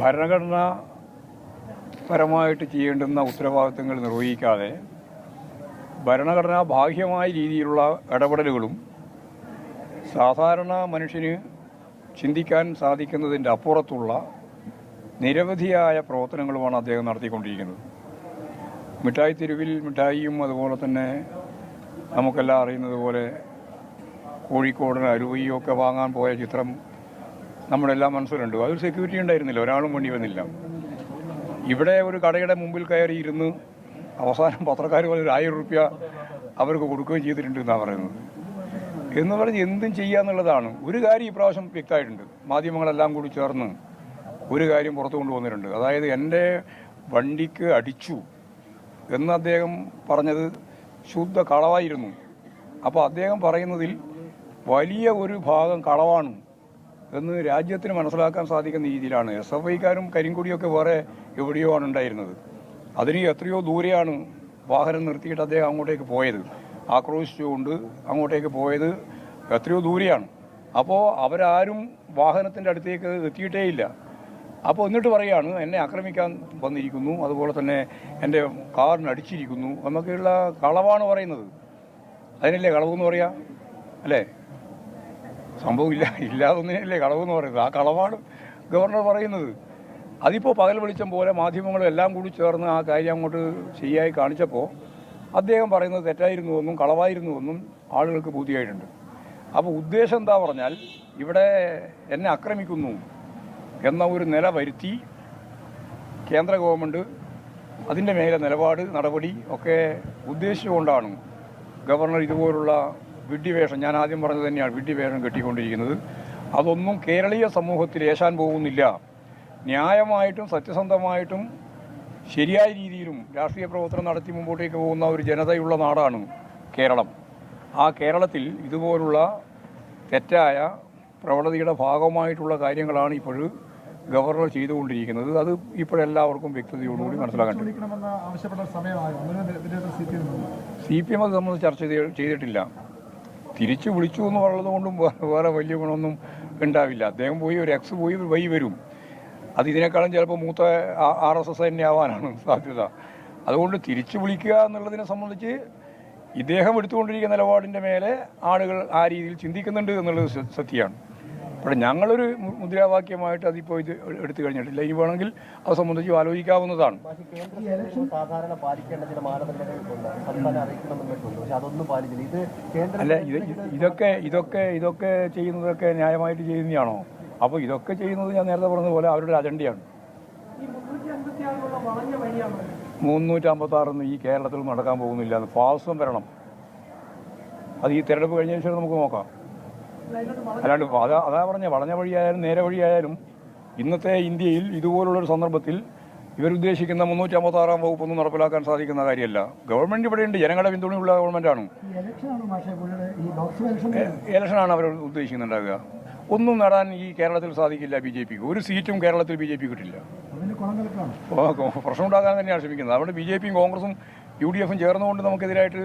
ഭരണഘടന പരമായിട്ട് ചെയ്യേണ്ടുന്ന ഉത്തരവാദിത്തങ്ങൾ നിർവഹിക്കാതെ ഭരണഘടനാ ബാഹ്യമായ രീതിയിലുള്ള ഇടപെടലുകളും സാധാരണ മനുഷ്യന് ചിന്തിക്കാൻ സാധിക്കുന്നതിന്റെ അപ്പുറത്തുള്ള നിരവധിയായ പ്രവർത്തനങ്ങളുമാണ് അദ്ദേഹം നടത്തിക്കൊണ്ടിരിക്കുന്നത്. മിഠായി തെരുവിൽ മിഠായിയും അതുപോലെ തന്നെ നമുക്കെല്ലാം അറിയുന്നത് പോലെ കോഴിക്കോടിന് അരുവയൊക്കെ വാങ്ങാൻ പോയ ചിത്രം നമ്മുടെ എല്ലാ മനസ്സിലുണ്ട്. അതൊരു സെക്യൂരിറ്റി ഉണ്ടായിരുന്നില്ല. ഒരാളും വേണ്ടി വന്നില്ല. ഇവിടെ ഒരു കടയുടെ മുമ്പിൽ കയറി ഇരുന്ന് അവസാനം പത്രക്കാർ ഒരു ആയിരം റുപ്യ അവർക്ക് കൊടുക്കുകയും ചെയ്തിട്ടുണ്ട് എന്നാണ് പറയുന്നത്. എന്ന് പറഞ്ഞ് എന്തും ചെയ്യാന്നുള്ളതാണ് ഒരു കാര്യം ഇപ്രാവശ്യം വ്യക്തമായിട്ടുണ്ട്. മാധ്യമങ്ങളെല്ലാം കൂടി ചേർന്ന് ഒരു കാര്യം പുറത്തു കൊണ്ടുവന്നിട്ടുണ്ട്. അതായത് എന്റെ വണ്ടിക്ക് അടിച്ചു എന്ന് അദ്ദേഹം പറഞ്ഞത് ശുദ്ധ കളവായിരുന്നു. അപ്പോൾ അദ്ദേഹം പറയുന്നതിൽ വലിയ ഒരു ഭാഗം കളവാണ്. എന്ന് രാജ്യത്തിന് മനസ്സിലാക്കാൻ സാധിക്കുന്ന രീതിയിലാണ്. എസ് എഫ് ഐക്കാരും കരിങ്കൊടിയൊക്കെ വേറെ എവിടെയോ ആണ് ഉണ്ടായിരുന്നത്. അതിന് എത്രയോ ദൂരെയാണ് വാഹനം നിർത്തിയിട്ട് അദ്ദേഹം അങ്ങോട്ടേക്ക് പോയത്. ആക്രോശിച്ചുകൊണ്ട് അങ്ങോട്ടേക്ക് പോയത് എത്രയോ ദൂരെയാണ്. അപ്പോൾ അവരാരും വാഹനത്തിന്റെ അടുത്തേക്ക് എത്തിയിട്ടേ ഇല്ല. അപ്പോൾ എന്നിട്ട് പറയാണ് എന്നെ ആക്രമിക്കാൻ വന്നിരിക്കുന്നു അതുപോലെ തന്നെ എന്റെ കാറിന് അടിച്ചിരിക്കുന്നു എന്നൊക്കെയുള്ള കളവാണ് പറയുന്നത്. അതിനല്ലേ കളവെന്ന് പറയാ? അല്ലേ? സംഭവം ഇല്ല ഇല്ലാതൊന്നിനല്ലേ കളവെന്ന് പറയുന്നത്. ആ കളവാണ് ഗവർണർ പറയുന്നത്. അതിപ്പോൾ പകൽ വെളിച്ചം പോലെ മാധ്യമങ്ങളും എല്ലാം കൂടി ചേർന്ന് ആ കാര്യം അങ്ങോട്ട് ശരിയായി കാണിച്ചപ്പോൾ അദ്ദേഹം പറയുന്നത് തെറ്റായിരുന്നു എന്നും കളവായിരുന്നു എന്നും ആളുകൾക്ക് ബോധ്യമായിട്ടുണ്ട്. അപ്പോൾ ഉദ്ദേശം എന്താ പറഞ്ഞാൽ ഇവിടെ എന്നെ ആക്രമിക്കുന്നു എന്ന ഒരു നില വരുത്തി കേന്ദ്ര ഗവൺമെന്റ് അതിന്റെ മേലെ നിലപാട് നടപടി ഒക്കെ ഉദ്ദേശിച്ചുകൊണ്ടാണ് ഗവർണർ ഇതുപോലുള്ള വിഡ്ഢിവേഷം. ഞാൻ ആദ്യം പറഞ്ഞത് തന്നെയാണ് വിഡ്ഢിവേഷം കെട്ടിക്കൊണ്ടിരിക്കുന്നത്. അതൊന്നും കേരളീയ സമൂഹത്തിൽ ഏശാൻ പോകുന്നില്ല. ന്യായമായിട്ടും സത്യസന്ധമായിട്ടും ശരിയായ രീതിയിലും രാഷ്ട്രീയ പ്രവർത്തനം നടത്തി മുമ്പോട്ടേക്ക് പോകുന്ന ഒരു ജനതയുള്ള നാടാണ് കേരളം. ആ കേരളത്തിൽ ഇതുപോലുള്ള തെറ്റായ പ്രവണതയുടെ ഭാഗമായിട്ടുള്ള കാര്യങ്ങളാണ് ഇപ്പോൾ ഗവർണർ ചെയ്തുകൊണ്ടിരിക്കുന്നത്. അത് ഇപ്പോഴെല്ലാവർക്കും വ്യക്തതയോടുകൂടി മനസ്സിലാക്കാൻ P M C P M അത് സംബന്ധിച്ച് ചർച്ച ചെയ്തിട്ടില്ല. തിരിച്ചു വിളിച്ചു എന്ന് പറയുന്നത് കൊണ്ടും വേറെ വലിയ ഗുണമൊന്നും ഉണ്ടാവില്ല. അദ്ദേഹം പോയി ഒരു എക്സ് പോയി വൈ വരും. അത് ഇതിനേക്കാളും ചിലപ്പോൾ മൂത്ത ആർ എസ് എസ് തന്നെ ആവാനാണ് സാധ്യത. അതുകൊണ്ട് തിരിച്ചു വിളിക്കുക എന്നുള്ളതിനെ സംബന്ധിച്ച് ഇദ്ദേഹം എടുത്തുകൊണ്ടിരിക്കുന്ന നിലപാടിന്റെ മേലെ ആളുകൾ ആ രീതിയിൽ ചിന്തിക്കുന്നുണ്ട് എന്നുള്ളത് സത്യമാണ്. അപ്പോൾ ഞങ്ങളൊരു മുദ്രാവാക്യമായിട്ട് അതിപ്പോൾ ഇത് എടുത്തു കഴിഞ്ഞിട്ടില്ല. ഇനി വേണമെങ്കിൽ അത് സംബന്ധിച്ച് ആലോചിക്കാവുന്നതാണ്. അല്ല ഇത് ഇതൊക്കെ ഇതൊക്കെ ഇതൊക്കെ ചെയ്യുന്നതൊക്കെ ന്യായമായിട്ട് ചെയ്യുന്നതാണോ അപ്പോൾ ഇതൊക്കെ ചെയ്യുന്നത് ഞാൻ നേരത്തെ പറഞ്ഞതുപോലെ അവരുടെ അജണ്ടയാണ്. മുന്നൂറ്റി അമ്പത്തി ആറൊന്നും ഈ കേരളത്തിൽ നടക്കാൻ പോകുന്നില്ല. എന്ന് ഫാസം വരണം. അത് ഈ തെരഞ്ഞെടുപ്പ് കഴിഞ്ഞതിന് ശേഷം നമുക്ക് നോക്കാം. അല്ലാണ്ട് അതാ അതാ പറഞ്ഞ വളഞ്ഞ വഴിയായാലും നേരെ വഴിയായാലും ഇന്നത്തെ ഇന്ത്യയിൽ ഇതുപോലുള്ളൊരു സന്ദർഭത്തിൽ ഇവരുദ്ദേശിക്കുന്ന മുന്നൂറ്റി അമ്പത്തി ആറാം വകുപ്പൊന്നും നടപ്പിലാക്കാൻ സാധിക്കുന്ന കാര്യമല്ല. ഗവൺമെന്റ് ഇവിടെയുണ്ട്. ജനങ്ങളെ പിന്തുണയുള്ള ഗവൺമെന്റാണ്. ഇലക്ഷനാണ് അവർ ഉദ്ദേശിക്കുന്നുണ്ടാകുക ഒന്നും നേടാൻ ഈ കേരളത്തിൽ സാധിക്കില്ല ബി ജെ പിക്ക്. ഒരു സീറ്റും കേരളത്തിൽ ബി ജെ പി കിട്ടില്ല. പ്രശ്നം ഉണ്ടാക്കാൻ തന്നെയാണ് ശ്രമിക്കുന്നത്. അതുകൊണ്ട് ബി ജെ പിയും കോൺഗ്രസും യു ഡി എഫും ചേർന്നുകൊണ്ട് നമുക്കെതിരായിട്ട്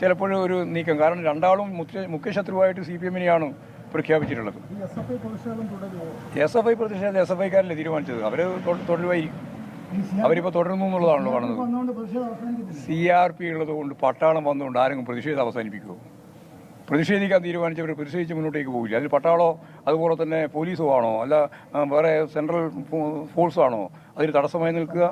ചിലപ്പോഴും ഒരു നീക്കം. കാരണം രണ്ടാളും മുഖ്യ മുഖ്യശത്രുവായിട്ട് സി പി എമ്മിനെയാണ് പ്രഖ്യാപിച്ചിട്ടുള്ളത്. എസ് എഫ് ഐ പ്രതിഷേധം എസ് എഫ് ഐക്കാരല്ലേ തീരുമാനിച്ചത്? അവർ തുടരുമായിരിക്കും അവരിപ്പോൾ തുടരുന്നു എന്നുള്ളതാണല്ലോ കാണുന്നത്. സി ആർ പി ഉള്ളത് കൊണ്ട് പട്ടാളം വന്നുകൊണ്ട് ആരെങ്കിലും പ്രതിഷേധം അവസാനിപ്പിക്കുമോ പ്രതിഷേധിക്കാൻ തീരുമാനിച്ചവർ പ്രതിഷേധിച്ച് മുന്നോട്ടേക്ക് പോകില്ല അതിൽ പട്ടാളോ അതുപോലെ തന്നെ പോലീസോ ആണോ അല്ല വേറെ സെൻട്രൽ ഫോഴ്സോ ആണോ അതിന് തടസ്സമായി നിൽക്കുക?